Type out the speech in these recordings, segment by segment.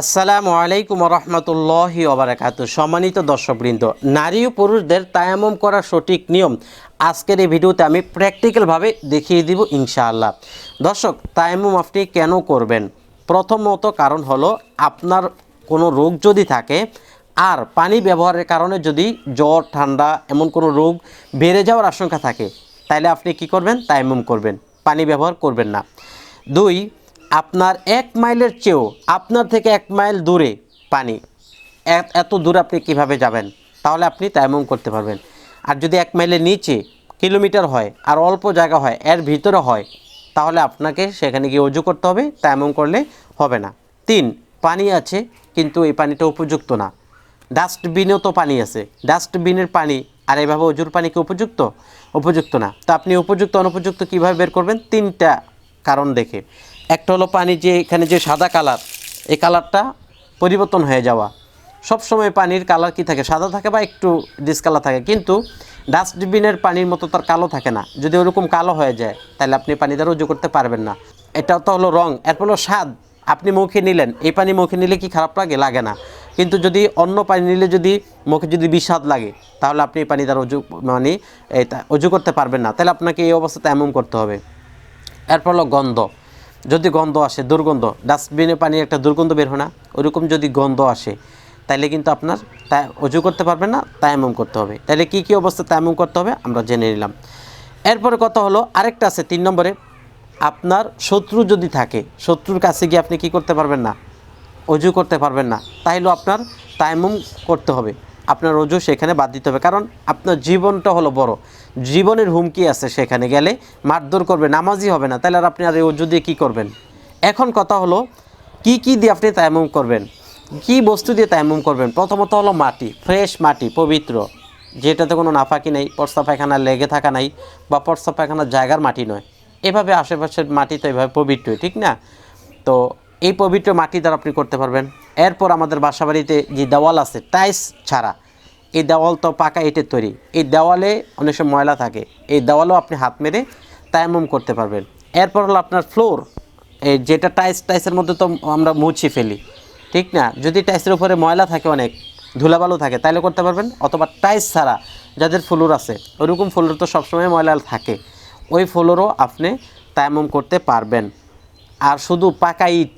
আসসালামু আলাইকুম রহমতুল্লাহি ওবরাকাতু। সম্মানিত দর্শকবৃন্দ, নারী ও পুরুষদের তায়াম্মুম করার সঠিক নিয়ম আজকের এই ভিডিওতে আমি প্র্যাকটিক্যালভাবে দেখিয়ে দিব ইনশাআল্লাহ। দর্শক, তায়াম্মুম আপনি কেন করবেন? প্রথমত কারণ হলো, আপনার কোনো রোগ যদি থাকে, আর পানি ব্যবহারের কারণে যদি জ্বর, ঠান্ডা, এমন কোনো রোগ বেড়ে যাওয়ার আশঙ্কা থাকে তাহলে আপনি কি করবেন? তায়ামম করবেন। পানি ব্যবহার করবেন না। দুই আপনার এক মাইলের চেয়েও আপনার থেকে এক মাইল দূরে পানি। এত- দূরে আপনি কীভাবে যাবেন? তাহলে আপনি তায়াম্মুম করতে পারবেন। আর যদি এক মাইলের নিচে কিলোমিটার হয় আর অল্প জায়গা হয়, এর ভিতরে হয়, তাহলে আপনাকে সেখানে গিয়ে অজু করতে হবে। তায়াম্মুম করলে হবে না। তিন, পানি আছে, কিন্তু এই পানিটা উপযুক্ত না। ডাস্টবিনেও তো পানি আছে। ডাস্টবিনের পানি আর এভাবে অজুর পানি কি উপযুক্ত? উপযুক্ত না। তো আপনি উপযুক্ত, অনুপযুক্ত কীভাবে বের করবেন? তিনটা কারণ দেখে। একটা হলো পানি যে এখানে যে সাদা কালার, এই কালারটা পরিবর্তন হয়ে যাওয়া। সব সময় পানির কালার কি থাকে? সাদা থাকে বা একটু ডিসকালার থাকে। কিন্তু ডাস্টবিনের পানির মতো তার কালো থাকে না। যদি ওরকম কালো হয়ে যায়, তাহলে আপনি পানি দ্বারা উজু করতে পারবেন না। এটা তো হলো রং, এরপর হলো স্বাদ। আপনি মুখে নিলেন, এই পানি মুখে নিলে কি খারাপ লাগে? লাগে না। কিন্তু যদি অন্য পানি নিলে যদি মুখে যদি বিষাদ লাগে, তাহলে আপনি এই পানি দ্বারা উজু মানে উজু করতে পারবেন না। তাহলে আপনাকে এই অবস্থাতে এমন করতে হবে। এরপর হলো গন্ধ। যদি গন্ধ আসে, দুর্গন্ধ, ডাস্টবিনে পানি একটা দুর্গন্ধ বের হয় না, ওরকম যদি গন্ধ আসে, তাইলে কিন্তু আপনার তা অজু করতে পারবেন না, তায়াম্মুম করতে হবে। তাহলে কি কি অবস্থা তায়াম্মুম করতে হবে, আমরা জেনে নিলাম। এরপরে কথা হলো, আরেকটা আছে তিন নম্বরে, আপনার শত্রু যদি থাকে, শত্রুর কাছে গিয়ে আপনি কি করতে পারবেন না, অজু করতে পারবেন না, তাইলেও আপনার তায়াম্মুম করতে হবে। আপনার অজু সেখানে বাদ দিতে হবে। কারণ আপনার জীবনটা হলো বড়। জীবনের হুমকি আছে সেখানে গেলে, মারধর করবে, নামাজই হবে না। তাহলে আর আপনি আর এই অজু দিয়ে কী করবেন? এখন কথা হলো, কি কি দিয়ে আপনি তায়াম্মুম করবেন? কি বস্তু দিয়ে তায়াম্মুম করবেন? প্রথমত হলো মাটি, ফ্রেশ মাটি, পবিত্র। যেটাতে কোনো নাফাকি নেই পর্সা পায়খানা লেগে থাকা নাই বা পর্সা পায়খানার জায়গার মাটি নয়। এভাবে আশেপাশের মাটি তো এভাবে পবিত্র ঠিক না? তো এই পবিত্র মাটি দ্বারা আপনি করতে পারবেন। এরপর আমাদের বাসাবাড়িতে যে দেওয়াল আছে টাইস ছাড়া, এই দেওয়াল তো পাকা ইটের তৈরি। এই দেওয়ালে অনেক সময় ময়লা থাকে। এই দেওয়ালও আপনি হাত মেরে তায়াম্মুম করতে পারবেন। এরপর হলো আপনার ফ্লোর। এই যেটা টাইস টাইসের মধ্যে তো আমরা মুছি ফেলি। ঠিক না? যদি টাইসের উপরে ময়লা থাকে অনেক, ধুলাবালু থাকে তাহলে করতে পারবেন। অথবা টাইস ছাড়া যাদের ফ্লোর আছে, ওরকম ফ্লোর তো সবসময় ময়লা থাকে। ওই ফ্লোরও আপনি তায়াম্মুম করতে পারবেন। আর শুধু পাকা ইট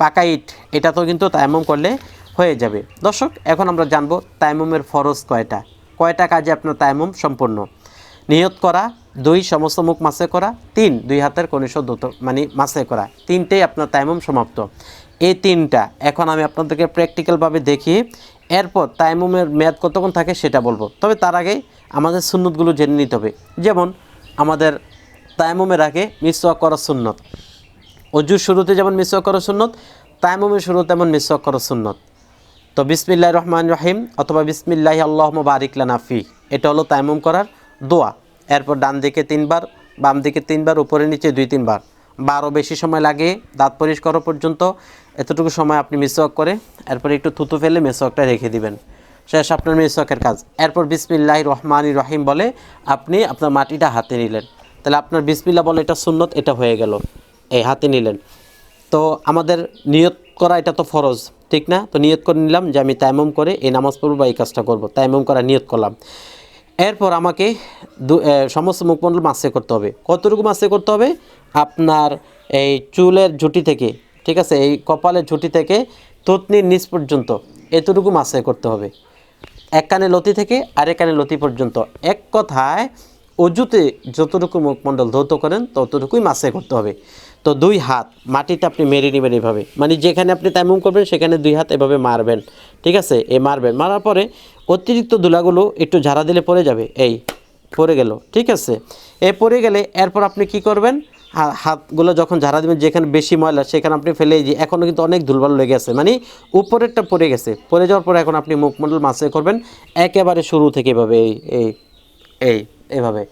পাকা ইট এটা তো কিন্তু তায়াম্মুম করলে হয়ে যাবে। দর্শক, এখন আমরা জানব তায়াম্মুমের ফরজ কয়টা। কয়টা কাজে আপনার তায়াম্মুম সম্পূর্ণ? নিয়ত করা, দুই সমস্ত মুখ মাসে করা, তিন দুই হাতের কনিষ্ঠ দুটো মানে মাসে করা। তিনটেই আপনার তায়াম্মুম সমাপ্ত। এই তিনটা এখন আমি আপনাদেরকে প্র্যাকটিক্যালভাবে দেখিয়ে এরপর তায়াম্মুমের মেয়াদ কতক্ষণ থাকে সেটা বলব। তবে তার আগে আমাদের সুন্নতগুলো জেনে নিতে হবে। যেমন, আমাদের তায়াম্মুমের আগে মিসওয়াক করা সুন্নত। অজুর শুরুতে যেমন মিসওয়াক করা সুন্নত তায়াম্মুমের শুরুতে তেমন মিসওয়াক করা সুন্নত। তো বিসমিল্লাহ রহমান রহিম, অথবা বিসমিল্লাহ আল্লাহ বারিকলা নাফি এটা হলো তায়াম্মুম করার দোয়া। এরপর ডান দিকে তিনবার, বাম দিকে তিনবার, উপরে নিচে দুই তিনবার। বারো বেশি সময় লাগে, দাঁত পরিষ্কার করা পর্যন্ত, এতটুকু সময় আপনি মিসওয়াক করে, এরপর একটু থুতু ফেলে মিসওয়াকটা রেখে দিবেন। শেষ আপনার মিসওয়াকের কাজ। এরপর বিসমিল্লাহ রহমান রহিম বলে, আপনি আপনার মাটিটা হাতে নিলেন। তাহলে আপনার বিসমিল্লা বলে এটা সুন্নত, এটা হয়ে গেল। এই হাতে নিলেন। তো আমাদের নিয়ত করা এটা তো ফরজ, ঠিক না? তো নিয়ত করে নিলাম যে আমি তাইমম করে এই নামাজ পড়ব বা এই কাজটা করব। তাইমম করা নিয়ত করলাম। এরপর আমাকে দু- সমস্ত মুখমণ্ডল মাসে করতে হবে। কতটুকু মাসে করতে হবে? আপনার এই চুলের ঝুঁটি থেকে, ঠিক আছে? এই কপালের ঝুঁটি থেকে থুতনির নিচ পর্যন্ত এতটুকু মাসে করতে হবে। এক কানে লতি থেকে আরেক কানে লতি পর্যন্ত। এক কথায় অজুতে যতটুকু মুখমণ্ডল ধৌত করেন ততটুকুই মাসে করতে হবে। তো দুই হাত, মাটিতে আপনি মেরে নেবেন এভাবে। মানে যেখানে আপনি তেমন করবেন, সেখানে দুই হাত এভাবে মারবেন। ঠিক আছে? এ মারবেন। মারার পরে অতিরিক্ত দুলাগুলো একটু ঝাড়া দিলে পড়ে যাবে। এই, পড়ে গেল। ঠিক আছে? এ পড়ে গেলে এরপর আপনি কি করবেন? হাতগুলো যখন ঝাড়া দেবেন, যেখানে বেশি ময়লা, সেখানে আপনি ফেলে যে এখনও কিন্তু অনেক ধুলবাল লেগে আছে। মানে উপরেরটা পড়ে গেছে। পড়ে যাওয়ার পরে এখন আপনি মুখমণ্ডল মাসে করবেন একেবারে শুরু থেকে এভাবে। এই এই এই, এভাবে।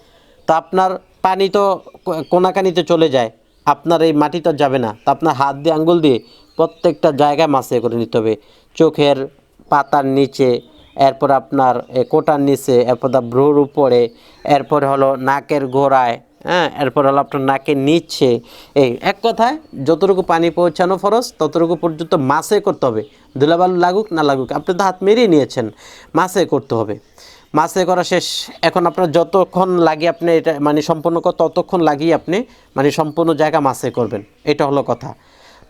তো আপনার পানি তো কোনাকানিতে চলে যায়। আপনার এই মাটিটা যাবে না। তা আপনার হাত দিয়ে আঙ্গুল দিয়ে প্রত্যেকটা জায়গায় মাসে করে নিতে হবে। চোখের পাতার নিচে, এরপর আপনার কোটার নিচে, এরপর দা ভ্রুর উপরে, এরপর হলো নাকের গোড়ায় হ্যাঁ এরপর হলো আপনার নাকে নিচ্ছে এই এক কথায়, যতটুকু পানি পৌঁছানো ফরজ, ততটুকু পর্যন্ত মাসে করতে হবে। ধুলাবালু লাগুক, না লাগুক, আপনি তো হাত মেরিয়ে নিয়েছেন, মাসে করতে হবে। মাসে করা শেষ। এখন আপনার যতক্ষণ লাগে আপনি এটা মানে সম্পূর্ণ ততক্ষণ লাগিয়ে আপনি মানে সম্পূর্ণ জায়গা মাসে করবেন। এটা হলো কথা।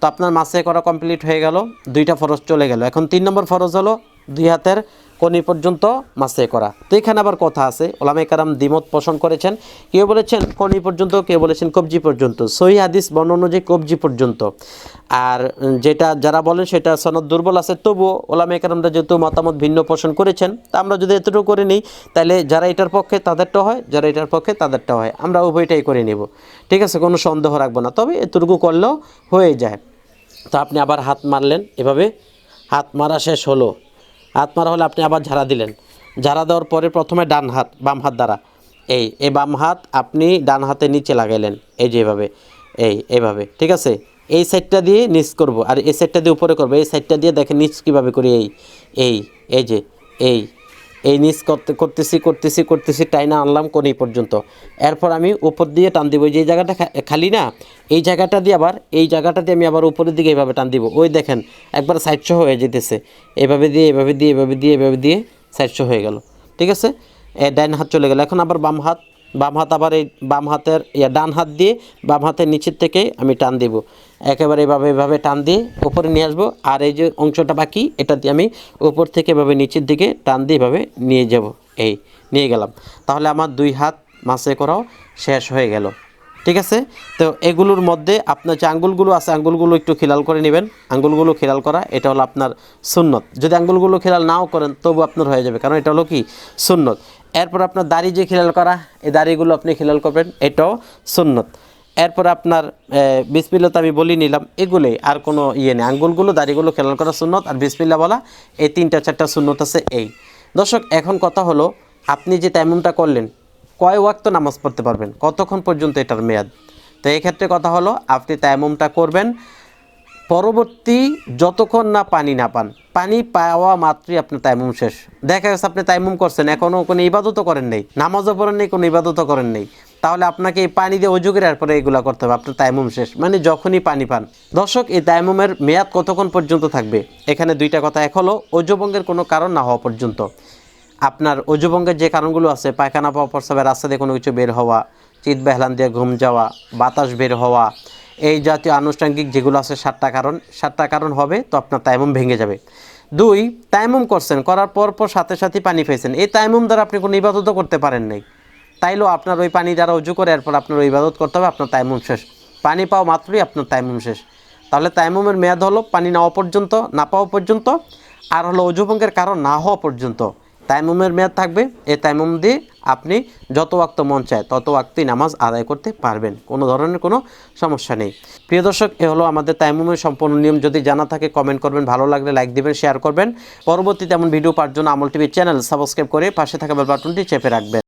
তো আপনার মাসে করা কমপ্লিট হয়ে গেল, দুইটা ফরজ চলে গেল। এখন তিন নম্বর ফরজ হলো দুই হাতের কনি পর্যন্ত মাসে করা। তো এখানে আবার কথা আছে ওলামে কারাম দ্বিমত পোষণ করেছেন। কেউ বলেছেন কনি পর্যন্ত, কেউ বলেছেন কবজি পর্যন্ত। সহি হাদিস বর্ণ অনুযায়ী কবজি পর্যন্ত। আর যেটা যারা বলেন সেটা সনদ দুর্বল আছে। তবুও ওলামে কারামরা যেহেতু মতামত ভিন্ন পোষণ করেছেন, তা আমরা যদি এতটুকু করে নিই, তাহলে যারা এটার পক্ষে তাদেরটা হয়, যারা এটার পক্ষে তাদেরটা হয়। আমরা উভয়টাই করে নেব। ঠিক আছে, কোনো সন্দেহ রাখব না। তবে এতটুকু করলেও হয়ে যায়। তো আপনি আবার হাত মারলেন, এভাবে হাত মারা শেষ হলো। হাত মারা হলে আপনি আবার ঝাড়া দিলেন। ঝাড়া দেওয়ার পরে প্রথমে ডান হাত, বাম হাত দ্বারা। এই এই বাম হাত আপনি ডান হাতে নিচে লাগাইলেন। এই যে এভাবে, এই, এভাবে, ঠিক আছে? এই সাইডটা দিয়ে নিচ করব। আর এই সাইডটা দিয়ে উপরে করব। এই সাইডটা দিয়ে দেখেন নিচ কীভাবে করি। এই এই এই যে, এই এই নিচ করতে, করতেছি করতেছি করতেছি, টাইনা আনলাম কোনি পর্যন্ত। এরপর আমি উপর দিয়ে টান দিব। যে জায়গাটা খালি না, এই জায়গাটা দিয়ে আবার, এই জায়গাটা দিয়ে আমি আবার উপরের দিকে এইভাবে টান দিব। ওই দেখেন, একবার সাইডশো হয়ে যেতেছে। এভাবে দিয়ে এভাবে দিয়ে এভাবে দিয়ে এভাবে দিয়ে সাইডশো হয়ে গেল। ঠিক আছে? ডাইন হাত চলে গেল। এখন আবার বাম হাত বাম হাত আবার এই বাম হাতের, ইয়া, ডান হাত দিয়ে বাম হাতের নিচের থেকে আমি টান দিব। একেবারে এভাবে এভাবে টান দিয়ে উপরে নিয়ে আসব। আর এই যে অংশটা বাকি, এটা দিয়ে আমি উপর থেকে এভাবে নিচের দিকে টান দিয়ে এভাবে নিয়ে যাব। এই, নিয়ে গেলাম। তাহলে আমার দুই হাত মাসে করাও শেষ হয়ে গেল। ঠিক আছে? তো এগুলোর মধ্যে আপনার যে আঙ্গুলগুলো আছে, আঙ্গুলগুলো একটু খেলাল করে নেবেন। আঙ্গুলগুলো খেলাল করা, এটা হলো আপনার সুন্নত। যদি আঙ্গুলগুলো খেলাল নাও করেন, তবু আপনার হয়ে যাবে। কারণ এটা হলো কি? সুন্নত। এরপর আপনার দাড়ি যে খেলাল করা, এই দাড়িগুলো আপনি খেলাল করবেন, এটাও সুন্নত। এরপর আপনার বিসপিল্লা তো আমি বলি নিলাম, এগুলোই আর কোনো ইয়ে নেই। আঙ্গুলগুলো, দাড়িগুলো খেলাল করা সুন্নত, আর বিসপিল্লা বলা এই তিনটা, চারটা সুন্নত আছে এই। দর্শক, এখন কথা হলো, আপনি যে টাইমটা করলেন, কয় ওয়াক্ত নামাজ পড়তে পারবেন? কতক্ষণ পর্যন্ত এটার মেয়াদ? তো এই ক্ষেত্রে কথা হলো, আপনি তায়ামুমটা করবেন, পরবর্তী যতক্ষণ না পানি না পান, পানি পাওয়া মাত্রই আপনার তাইমুম শেষ। দেখা গেছে আপনি তাইমুম করছেন, এখনও কোনো ইবাদতও করেন নেই, নামাজও পড়েন নেই, কোনো ইবাদতও করেন নেই। তাহলে আপনাকে এই পানি দিয়ে অজু করে এরপরে এগুলো করতে হবে, আপনার তাইমুম শেষ। মানে যখনই পানি পান। দর্শক, এই তাইমুমের মেয়াদ কতক্ষণ পর্যন্ত থাকবে? এখানে দুইটা কথা এক হলো, অজুভঙ্গের কোনো কারণ না হওয়া পর্যন্ত। আপনার অজুভঙ্গের যে কারণগুলো আছে, পায়খানা পাওয়া প্রস্রাবের রাস্তা দিয়ে কোনো কিছু বের হওয়া, চিত বেহলান দিয়ে ঘুম যাওয়া, বাতাস বের হওয়া, এই জাতীয় আনুষ্ঠানিক যেগুলো আছে সাতটা কারণ সাতটা কারণ হবে তো আপনার তাইমুম ভেঙে যাবে। দুই, তাইমুম করছেন, করার পর পর সাথে সাথে পানি পেয়েছেন। এই তাইমুম দ্বারা আপনি কোনো ইবাদতও করতে পারেন নাই। তাইলেও আপনার ওই পানি দ্বারা উজু করে, এরপর আপনার ওই ইবাদত করতে হবে, আপনার তাইমুম শেষ। পানি পাওয়া মাত্রই আপনার তাইমুম শেষ। তাহলে তাইমুমের মেয়াদ হলো পানি নেওয়া পর্যন্ত, না পাওয়া পর্যন্ত, আর হলো অজুভঙ্গের কারণ না হওয়া পর্যন্ত। তাইমুমের মেয়াদ থাকবে, এই তাইমুম দিয়ে আপনি যত ওয়াক্ত মন চায়, তত ওয়াক্তই নামাজ আদায় করতে পারবেন। কোনো ধরনের কোনো সমস্যা নেই। প্রিয় দর্শক, এ হলো আমাদের তাইমুমের সম্পূর্ণ নিয়ম। যদি জানা থাকে কমেন্ট করবেন। ভালো লাগলে লাইক দিবেন শেয়ার করবেন। পরবর্তীতে এমন ভিডিও পাওয়ার জন্য আমল টিভি চ্যানেল সাবস্ক্রাইব করে পাশে থাকা বেল বাটনটি চেপে রাখবেন।